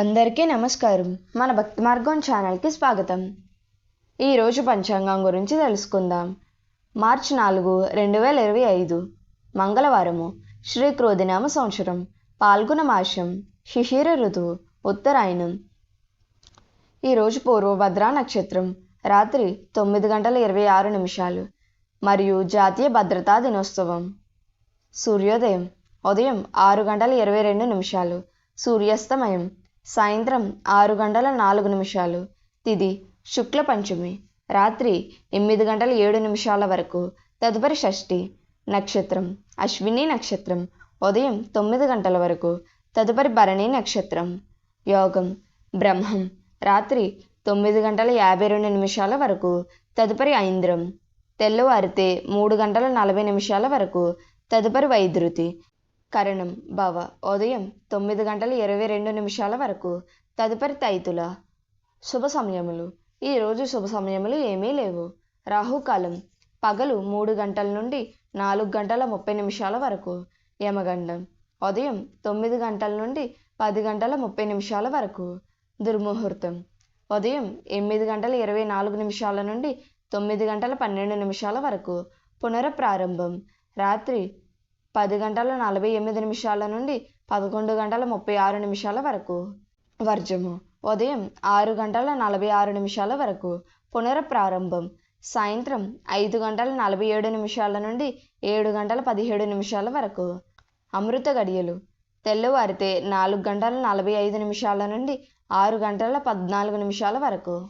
అందరికీ నమస్కారం. మన భక్తి మార్గం ఛానల్కి స్వాగతం. ఈరోజు పంచాంగం గురించి తెలుసుకుందాం. మార్చి నాలుగు రెండు వేల ఇరవై ఐదు మంగళవారము శ్రీ క్రోధినామ సంవత్సరం పాల్గొన మాసం శిశిర ఋతువు ఉత్తరాయణం. ఈరోజు పూర్వభద్రా నక్షత్రం రాత్రి తొమ్మిది గంటల ఇరవై ఆరు నిమిషాలు మరియు జాతీయ భద్రతా దినోత్సవం. సూర్యోదయం ఉదయం ఆరు గంటల ఇరవై రెండు నిమిషాలు సూర్యాస్తమయం సాయంత్రం ఆరు గంటల నాలుగు నిమిషాలు. తిది శుక్ల పంచమి. రాత్రి ఎనిమిది గంటల ఏడు నిమిషాల వరకు. తదుపరి షష్ఠి. నక్షత్రం. అశ్విని నక్షత్రం. ఉదయం తొమ్మిది గంటల వరకు. తదుపరి భరణి నక్షత్రం. యోగం. బ్రహ్మం. రాత్రి తొమ్మిది గంటల యాభై రెండు నిమిషాల వరకు. తదుపరి ఐంద్రం. తెల్లవారితే మూడు గంటల నలభై నిమిషాల వరకు. తదుపరి వైద్యుతి కరణం భవ ఉదయం తొమ్మిది గంటల ఇరవై రెండు నిమిషాల వరకు. తదుపరి తైతుల శుభ సమయములు. ఈరోజు శుభ సమయములు ఏమీ లేవు. రాహుకాలం పగలు మూడు గంటల నుండి నాలుగు గంటల ముప్పై నిమిషాల వరకు. యమగండం ఉదయం తొమ్మిది గంటల నుండి పది గంటల ముప్పై నిమిషాల వరకు. దుర్ముహూర్తం ఉదయం ఎనిమిది గంటల ఇరవై నాలుగు నిమిషాల నుండి తొమ్మిది గంటల పన్నెండు నిమిషాల వరకు. పునఃప్రారంభం రాత్రి పది గంటల నలభై ఎనిమిది నిమిషాల నుండి పదకొండు గంటల ముప్పై ఆరు నిమిషాల వరకు. వర్జము. ఉదయం ఆరు గంటల నలభై ఆరు నిమిషాల వరకు. పునఃప్రారంభం. సాయంత్రం ఐదు గంటల నలభై ఏడు నిమిషాల నుండి ఏడు గంటల పదిహేడు నిమిషాల వరకు. అమృత గడియలు. తెల్లవారితే నాలుగు గంటల నలభై ఐదు నిమిషాల నుండి ఆరు గంటల పద్నాలుగు నిమిషాల వరకు.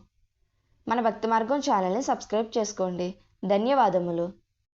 మన భక్తి మార్గం ఛానల్ని సబ్స్క్రైబ్ చేసుకోండి. ధన్యవాదములు.